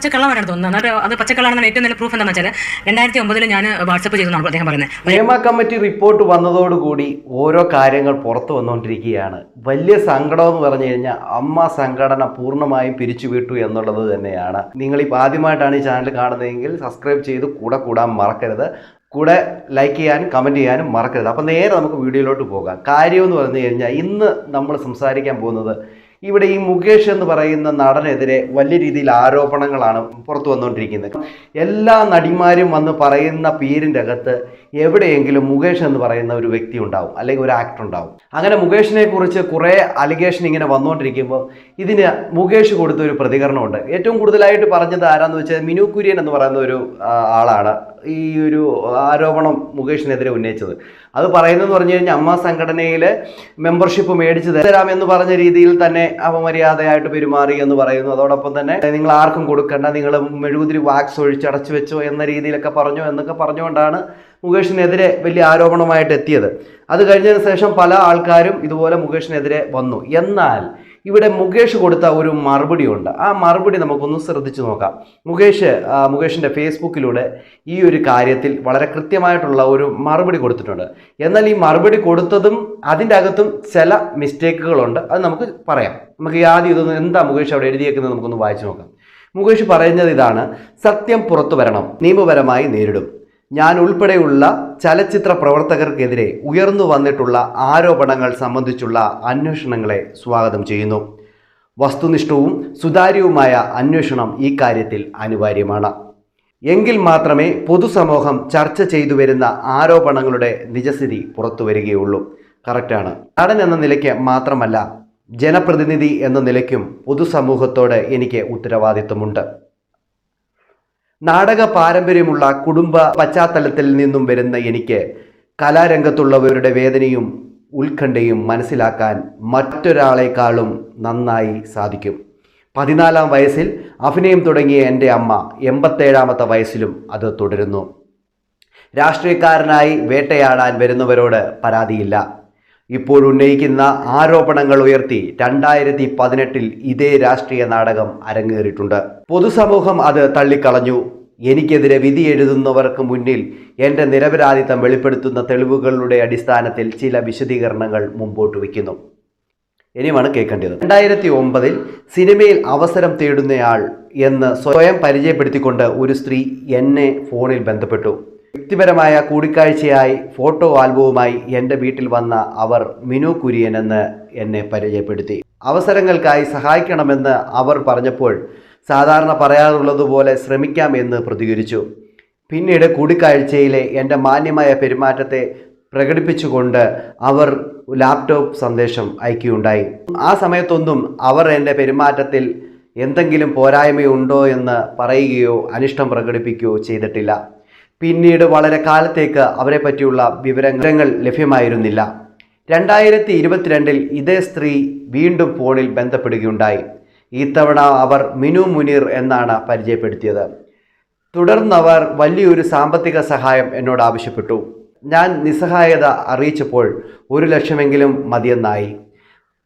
പച്ചക്കള്ളമാണ് തോന്നുന്നത് അത് പച്ചക്കള്ളാണെന്ന് ഏറ്റവും നല്ല പ്രൂഫ് എന്താണെന്ന് വെച്ചാൽ രണ്ടായിരത്തി ഒമ്പതിൽ ഞാൻ വാട്സപ്പ് ചെയ്തെന്നാണ് അദ്ദേഹം പറയുന്നത്. നിയമ കമ്മിറ്റി റിപ്പോർട്ട് വന്നതോടുകൂടി ഓരോ കാര്യങ്ങൾ പുറത്തു വന്നുകൊണ്ടിരിക്കുകയാണ്. വലിയ സങ്കടം എന്ന് പറഞ്ഞു കഴിഞ്ഞാൽ അമ്മ സംഘടന പൂർണമായും പിരിച്ചുവിട്ടു എന്നുള്ളത് തന്നെയാണ്. നിങ്ങൾ ഇപ്പോൾ ആദ്യമായിട്ടാണ് ഈ ചാനൽ കാണുന്നതെങ്കിൽ സബ്സ്ക്രൈബ് ചെയ്ത് കൂടെ കൂടാൻ മറക്കരുത്. കൂടെ ലൈക്ക് ചെയ്യാനും കമന്റ് ചെയ്യാനും മറക്കരുത്. അപ്പോൾ നേരെ നമുക്ക് വീഡിയോയിലോട്ട് പോകാം. കാര്യമെന്ന് പറഞ്ഞു കഴിഞ്ഞാൽ ഇന്ന് നമ്മൾ സംസാരിക്കാൻ പോകുന്നത് ഇവിടെ ഈ മുകേഷ് എന്ന് പറയുന്ന നടനെതിരെ വലിയ രീതിയിൽ ആരോപണങ്ങളാണ് പുറത്തു വന്നുകൊണ്ടിരിക്കുന്നത്. എല്ലാ നടിമാരും വന്ന് പറയുന്ന പേരിന്റെ അകത്ത് എവിടെയെങ്കിലും മുകേഷ് എന്ന് പറയുന്ന ഒരു വ്യക്തി ഉണ്ടാവും അല്ലെങ്കിൽ ഒരു ആക്ടർ ഉണ്ടാവും. അങ്ങനെ മുകേഷിനെ കുറിച്ച് കുറേ അലിഗേഷൻ ഇങ്ങനെ വന്നുകൊണ്ടിരിക്കുമ്പോൾ ഇതിന് മുകേഷ് കൊടുത്ത ഒരു പ്രതികരണമുണ്ട്. ഏറ്റവും കൂടുതലായിട്ട് പറഞ്ഞത് ആരാന്ന് വെച്ചാൽ മിനു കുര്യൻ എന്ന് പറയുന്ന ഒരു ആളാണ് ഈ ഒരു ആരോപണം മുകേഷിനെതിരെ ഉന്നയിച്ചത്. അത് പറയുന്നതെന്ന് പറഞ്ഞു കഴിഞ്ഞാൽ അമ്മ സംഘടനയിൽ മെമ്പർഷിപ്പ് തരാം എന്ന് പറഞ്ഞ രീതിയിൽ തന്നെ അപമര്യാദയായിട്ട് പെരുമാറി എന്ന് പറയുന്നു. അതോടൊപ്പം തന്നെ നിങ്ങൾ ആർക്കും കൊടുക്കണ്ട നിങ്ങൾ മെഴുകുതിരി വാക്സ് ഒഴിച്ചടച്ചു വെച്ചോ എന്ന രീതിയിലൊക്കെ പറഞ്ഞു എന്നൊക്കെ പറഞ്ഞുകൊണ്ടാണ് മുകേഷിനെതിരെ വലിയ ആരോപണമായിട്ട് എത്തിയത്. അത് കഴിഞ്ഞതിന് ശേഷം പല ആൾക്കാരും ഇതുപോലെ മുകേഷിനെതിരെ വന്നു. എന്നാൽ ഇവിടെ മുകേഷ് കൊടുത്ത ഒരു മറുപടി ഉണ്ട്. ആ മറുപടി നമുക്കൊന്ന് ശ്രദ്ധിച്ചു നോക്കാം. മുകേഷ് മുകേഷിന്റെ ഫേസ്ബുക്കിലൂടെ ഈ ഒരു കാര്യത്തിൽ വളരെ കൃത്യമായിട്ടുള്ള ഒരു മറുപടി കൊടുത്തിട്ടുണ്ട്. എന്നാൽ ഈ മറുപടി കൊടുത്തതും അതിന്റെ അകത്തും ചില മിസ്റ്റേക്കുകളുണ്ട്. അത് നമുക്ക് പറയാം. നമുക്ക് ആദ്യം ഇതൊന്ന് എന്താ മുകേഷ് അവിടെ എഴുതിയേക്കുന്നത് നമുക്കൊന്ന് വായിച്ചു നോക്കാം. മുകേഷ് പറയുന്നത് ഇതാണ് സത്യം പുറത്തു വരണം. നിയമപരമായി നേരിടും. ഞാൻ ഉൾപ്പെടെയുള്ള ചലച്ചിത്ര പ്രവർത്തകർക്കെതിരെ ഉയർന്നു വന്നിട്ടുള്ള ആരോപണങ്ങൾ സംബന്ധിച്ചുള്ള അന്വേഷണങ്ങളെ സ്വാഗതം ചെയ്യുന്നു. വസ്തുനിഷ്ഠവും സുതാര്യവുമായ അന്വേഷണം ഈ കാര്യത്തിൽ അനിവാര്യമാണ്. എങ്കിൽ മാത്രമേ പൊതുസമൂഹം ചർച്ച ചെയ്തു വരുന്ന ആരോപണങ്ങളുടെ നിജസ്ഥിതി പുറത്തു വരികയുള്ളൂ. കറക്റ്റാണ്. നടൻ എന്ന നിലയ്ക്ക് മാത്രമല്ല ജനപ്രതിനിധി എന്ന നിലയ്ക്കും പൊതുസമൂഹത്തോട് എനിക്ക് ഉത്തരവാദിത്വമുണ്ട്. നാടക പാരമ്പര്യമുള്ള കുടുംബ പശ്ചാത്തലത്തിൽ നിന്നും വരുന്ന എനിക്ക് കലാരംഗത്തുള്ളവരുടെ വേദനയും ഉത്കണ്ഠയും മനസ്സിലാക്കാൻ മറ്റൊരാളെക്കാളും നന്നായി സാധിക്കും. പതിനാലാം വയസ്സിൽ അഭിനയം തുടങ്ങിയ എന്റെ അമ്മ എൺപത്തേഴാമത്തെ വയസ്സിലും അത് തുടരുന്നു. രാഷ്ട്രീയക്കാരനായി വേട്ടയാടാൻ വരുന്നവരോട് പരാതിയില്ല. ഇപ്പോൾ ഉന്നയിക്കുന്ന ആരോപണങ്ങൾ ഉയർത്തി രണ്ടായിരത്തി പതിനെട്ടിൽ ഇതേ രാഷ്ട്രീയ നാടകം അരങ്ങേറിയിട്ടുണ്ട്. പൊതുസമൂഹം അത് തള്ളിക്കളഞ്ഞു. എനിക്കെതിരെ വിധി എഴുതുന്നവർക്ക് മുന്നിൽ എന്റെ നിരപരാധിത്വം വെളിപ്പെടുത്തുന്ന തെളിവുകളുടെ അടിസ്ഥാനത്തിൽ ചില വിശദീകരണങ്ങൾ മുമ്പോട്ട് വയ്ക്കുന്നു. ഇനിയുമാണ് കേൾക്കേണ്ടത്. രണ്ടായിരത്തി ഒമ്പതിൽ സിനിമയിൽ അവസരം തേടുന്നയാൾ എന്ന് സ്വയം പരിചയപ്പെടുത്തിക്കൊണ്ട് ഒരു സ്ത്രീ എന്നെ ഫോണിൽ ബന്ധപ്പെട്ടു. വ്യക്തിപരമായ കൂടിക്കാഴ്ചയായി ഫോട്ടോ ആൽബവുമായി എന്റെ വീട്ടിൽ വന്ന അവർ മിനു കുര്യൻ എന്ന് എന്നെ പരിചയപ്പെടുത്തി. അവസരങ്ങൾക്കായി സഹായിക്കണമെന്ന് അവർ പറഞ്ഞപ്പോൾ സാധാരണ പറയാറുള്ളതുപോലെ ശ്രമിക്കാം എന്ന് പ്രതികരിച്ചു. പിന്നീട് കൂടിക്കാഴ്ചയിലെ എന്റെ മാന്യമായ പെരുമാറ്റത്തെ പ്രകടിപ്പിച്ചുകൊണ്ട് അവർ ലാപ്ടോപ്പ് സന്ദേശം അയക്കുകയുണ്ടായി. ആ സമയത്തൊന്നും അവർ എന്റെ പെരുമാറ്റത്തിൽ എന്തെങ്കിലും പോരായ്മയുണ്ടോ എന്ന് പറയുകയോ അനിഷ്ടം പ്രകടിപ്പിക്കുകയോ ചെയ്തിട്ടില്ല. പിന്നീട് വളരെ കാലത്തേക്ക് അവരെ പറ്റിയുള്ള വിവരങ്ങൾ ലഭ്യമായിരുന്നില്ല. രണ്ടായിരത്തി ഇരുപത്തിരണ്ടിൽ ഇതേ സ്ത്രീ വീണ്ടും ഫോണിൽ ബന്ധപ്പെടുകയുണ്ടായി. ഇത്തവണ അവർ മിനു മുനീർ എന്നാണ് പരിചയപ്പെടുത്തിയത്. തുടർന്നവർ വലിയൊരു സാമ്പത്തിക സഹായം എന്നോട് ആവശ്യപ്പെട്ടു. ഞാൻ നിസ്സഹായത അറിയിച്ചപ്പോൾ ഒരു ലക്ഷമെങ്കിലും മതിയെന്നായി.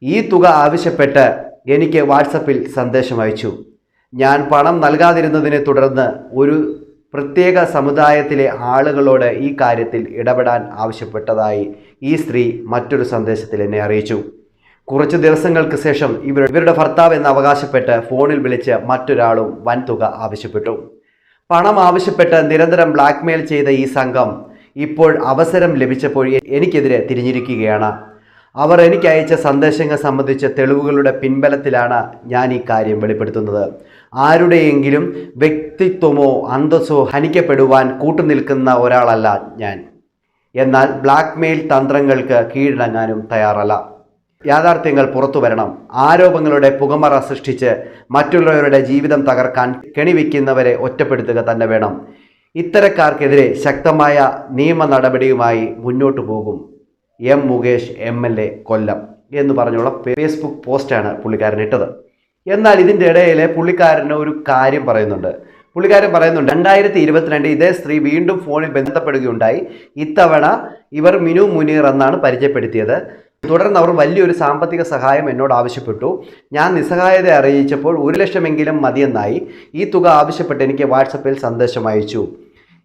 ഈ തുക ആവശ്യപ്പെട്ട് എനിക്ക് വാട്സപ്പിൽ സന്ദേശം അയച്ചു. ഞാൻ പണം നൽകാതിരുന്നതിനെ തുടർന്ന് ഒരു പ്രത്യേക സമുദായത്തിലെ ആളുകളോട് ഈ കാര്യത്തിൽ ഇടപെടാൻ ആവശ്യപ്പെട്ടതായി ഈ സ്ത്രീ മറ്റൊരു സന്ദേശത്തിൽ എന്നെ അറിയിച്ചു. കുറച്ച് ദിവസങ്ങൾക്ക് ശേഷം ഇവർ ഇവരുടെ ഭർത്താവ് എന്ന് അവകാശപ്പെട്ട് ഫോണിൽ വിളിച്ച് മറ്റൊരാളും വൻതുക ആവശ്യപ്പെട്ടു. പണം ആവശ്യപ്പെട്ട് നിരന്തരം ബ്ലാക്ക്മെയിൽ ചെയ്ത ഈ സംഘം ഇപ്പോൾ അവസരം ലഭിച്ചപ്പോൾ എനിക്കെതിരെ തിരിഞ്ഞിരിക്കുകയാണ്. അവർ എനിക്ക് അയച്ച സന്ദേശങ്ങൾ സംബന്ധിച്ച തെളിവുകളുടെ പിൻബലത്തിലാണ് ഞാൻ ഈ കാര്യം വെളിപ്പെടുത്തുന്നത്. ആരുടെയെങ്കിലും വ്യക്തിത്വമോ അന്തസ്സോ ഹനിക്കപ്പെടുവാൻ കൂട്ടുനിൽക്കുന്ന ഒരാളല്ല ഞാൻ. എന്നാൽ ബ്ലാക്ക്മെയിൽ തന്ത്രങ്ങൾക്ക് കീഴടങ്ങാനും തയ്യാറല്ല. യാഥാർത്ഥ്യങ്ങൾ പുറത്തു വരണം. ആരോപങ്ങളുടെ പുകമറ സൃഷ്ടിച്ച് മറ്റുള്ളവരുടെ ജീവിതം തകർക്കാൻ കെണിവെക്കുന്നവരെ ഒറ്റപ്പെടുത്തുക തന്നെ വേണം. ഇത്തരക്കാർക്കെതിരെ ശക്തമായ നിയമ നടപടിയുമായി മുന്നോട്ടു പോകും. M Mukesh M L A Kollam എന്ന് പറഞ്ഞുള്ള ഫേസ്ബുക്ക് പോസ്റ്റാണ് പുള്ളിക്കാരൻ ഇട്ടത്. എന്നാൽ ഇതിന്റെ ഇടയിൽ പുള്ളിക്കാരന് ഒരു കാര്യം പറയുന്നുണ്ട്. പുള്ളിക്കാരൻ പറയുന്നുണ്ട് രണ്ടായിരത്തി ഇരുപത്തിരണ്ട് ഇതേ സ്ത്രീ വീണ്ടും ഫോണിൽ ബന്ധപ്പെടുകയുണ്ടായി. ഇത്തവണ ഇവർ മിനു മുനീർ എന്നാണ് പരിചയപ്പെടുത്തിയത്. തുടർന്ന് അവർ വലിയൊരു സാമ്പത്തിക സഹായം എന്നോട് ആവശ്യപ്പെട്ടു. ഞാൻ നിസ്സഹായത അറിയിച്ചപ്പോൾ ഒരു ലക്ഷമെങ്കിലും മതിയെന്നായി. ഈ തുക ആവശ്യപ്പെട്ട് എനിക്ക് വാട്സപ്പിൽ സന്ദേശം അയച്ചു.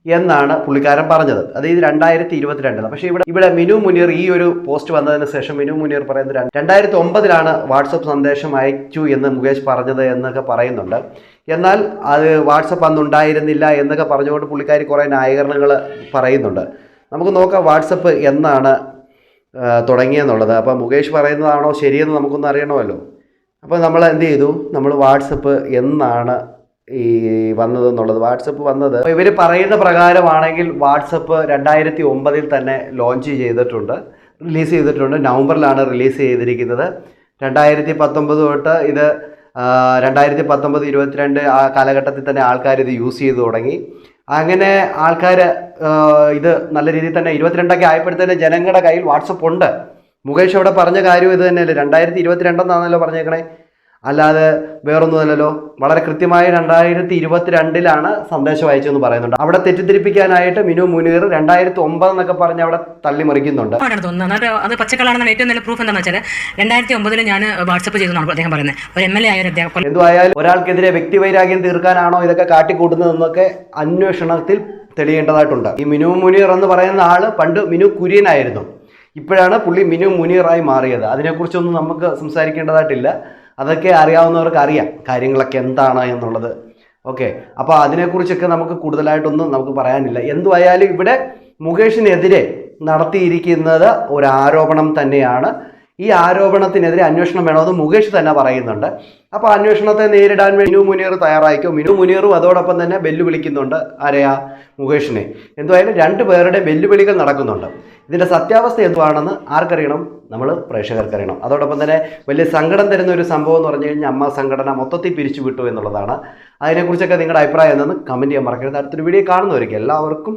എന്നാണ് പുള്ളിക്കാരൻ പറഞ്ഞത്. അതായത് രണ്ടായിരത്തി ഇരുപത്തിരണ്ടിൽ പക്ഷെ ഇവിടെ ഇവിടെ മിനു മുനീർ ഈ ഒരു പോസ്റ്റ് വന്നതിന് ശേഷം മിനു മുനീർ പറയുന്നത് രണ്ട് രണ്ടായിരത്തി ഒമ്പതിലാണ് വാട്സപ്പ് സന്ദേശം അയച്ചു എന്ന് മുകേഷ് പറഞ്ഞത് എന്നൊക്കെ പറയുന്നുണ്ട്. എന്നാൽ അത് വാട്സപ്പ് അന്ന് ഉണ്ടായിരുന്നില്ല എന്നൊക്കെ പറഞ്ഞുകൊണ്ട് പുള്ളിക്കാരി കുറേ ന്യായീകരണങ്ങൾ പറയുന്നുണ്ട്. നമുക്ക് നോക്കാം വാട്സപ്പ് എന്നാണ് തുടങ്ങിയെന്നുള്ളത്. അപ്പോൾ മുകേഷ് പറയുന്നതാണോ ശരിയെന്ന് നമുക്കൊന്ന് അറിയണമല്ലോ. അപ്പോൾ നമ്മൾ എന്ത് ചെയ്തു? നമ്മൾ വാട്സപ്പ് എന്നാണ് ഈ വന്നത് എന്നുള്ളത്. വാട്സപ്പ് വന്നത്. ഇവർ പറയുന്ന പ്രകാരമാണെങ്കിൽ വാട്സപ്പ് രണ്ടായിരത്തി ഒമ്പതിൽ തന്നെ ലോഞ്ച് ചെയ്തിട്ടുണ്ട്. റിലീസ് ചെയ്തിട്ടുണ്ട്. നവംബറിലാണ് റിലീസ് ചെയ്തിരിക്കുന്നത്. രണ്ടായിരത്തി പത്തൊമ്പത് തൊട്ട് ഇത് രണ്ടായിരത്തി പത്തൊമ്പത് ഇരുപത്തിരണ്ട് ആ കാലഘട്ടത്തിൽ തന്നെ ആൾക്കാർ ഇത് യൂസ് ചെയ്തു തുടങ്ങി. അങ്ങനെ ആൾക്കാർ ഇത് നല്ല രീതിയിൽ തന്നെ ഇരുപത്തിരണ്ടൊക്കെ ആയപ്പോഴത്തേന് ജനങ്ങളുടെ കയ്യിൽ വാട്സപ്പ് ഉണ്ട്. മുകേഷ് അവിടെ പറഞ്ഞ കാര്യം ഇത് തന്നെയല്ലേ? രണ്ടായിരത്തി ഇരുപത്തിരണ്ടെന്നാണല്ലോ പറഞ്ഞേക്കണേ. അല്ലാതെ വേറൊന്നുമല്ലല്ലോ. വളരെ കൃത്യമായി രണ്ടായിരത്തി ഇരുപത്തിരണ്ടിലാണ് സന്ദേശം അയച്ചെന്ന് പറയുന്നുണ്ട്. അവിടെ തെറ്റിദ്ധരിപ്പിക്കാനായിട്ട് മിനു മുനീർ രണ്ടായിരത്തി ഒമ്പത് എന്നൊക്കെ പറഞ്ഞ് അവിടെ തള്ളിമറിക്കുന്നുണ്ട്. അത് പച്ചക്കളാണെന്ന് ഏറ്റവും നല്ല പ്രൂഫ് എന്താണെന്ന് വെച്ചാൽ രണ്ടായിരത്തി ഒമ്പതിൽ ഞാൻ വാട്സപ്പ് ചെയ്തു അദ്ദേഹം പറയുന്നത്. ഒരു എം എൽ എ ആയ അദ്ദേഹം എന്തുവായാലും ഒരാൾക്കെതിരെ വ്യക്തിവൈരാഗ്യം തീർക്കാനാണോ ഇതൊക്കെ കാട്ടിക്കൂട്ടുന്നതെന്നൊക്കെ അന്വേഷണത്തിൽ തെളിയേണ്ടതായിട്ടുണ്ട്. ഈ മിനു മുനീർ എന്ന് പറയുന്ന ആൾ പണ്ട് മിനു കുര്യനായിരുന്നു. ഇപ്പോഴാണ് പുള്ളി മിനു മുനീറായി മാറിയത്. അതിനെക്കുറിച്ചൊന്നും നമുക്ക് സംസാരിക്കേണ്ടതായിട്ടില്ല. അതൊക്കെ അറിയാവുന്നവർക്ക് അറിയാം കാര്യങ്ങളൊക്കെ എന്താണ് എന്നുള്ളത്. ഓക്കെ അപ്പോൾ അതിനെക്കുറിച്ചൊക്കെ നമുക്ക് കൂടുതലായിട്ടൊന്നും നമുക്ക് പറയാനില്ല. എന്തുവായാലും ഇവിടെ മുകേഷിനെതിരെ നടത്തിയിരിക്കുന്നത് ഒരു ആരോപണം തന്നെയാണ്. ഈ ആരോപണത്തിനെതിരെ അന്വേഷണം വേണമെന്ന് മുകേഷ് തന്നെ പറയുന്നുണ്ട്. അപ്പോൾ അന്വേഷണത്തെ നേരിടാൻ മിനു മുനീർ തയ്യാറായിക്കോ മിനു മുനീറും അതോടൊപ്പം തന്നെ വെല്ലുവിളിക്കുന്നുണ്ട് ആരെയാ മുകേഷിനെ. എന്തുവായാലും രണ്ടു പേരുടെ വെല്ലുവിളികൾ നടക്കുന്നുണ്ട്. ഇതിന്റെ സത്യാവസ്ഥ എന്തുവാണെന്ന് ആർക്കറിയണം? നമ്മൾ പ്രേക്ഷകർക്കറിയണം. അതോടൊപ്പം തന്നെ വലിയ സങ്കടം തരുന്ന ഒരു സംഭവം എന്ന് പറഞ്ഞു കഴിഞ്ഞാൽ അമ്മ സംഘടന മൊത്തത്തിൽ പിരിച്ചു വിട്ടു എന്നുള്ളതാണ്. അതിനെക്കുറിച്ചൊക്കെ നിങ്ങളുടെ അഭിപ്രായം എന്തെന്ന് കമന്റ് ചെയ്യാൻ മറക്കരുത്. അടുത്തൊരു വീഡിയോ കാണുന്നവർക്ക് എല്ലാവർക്കും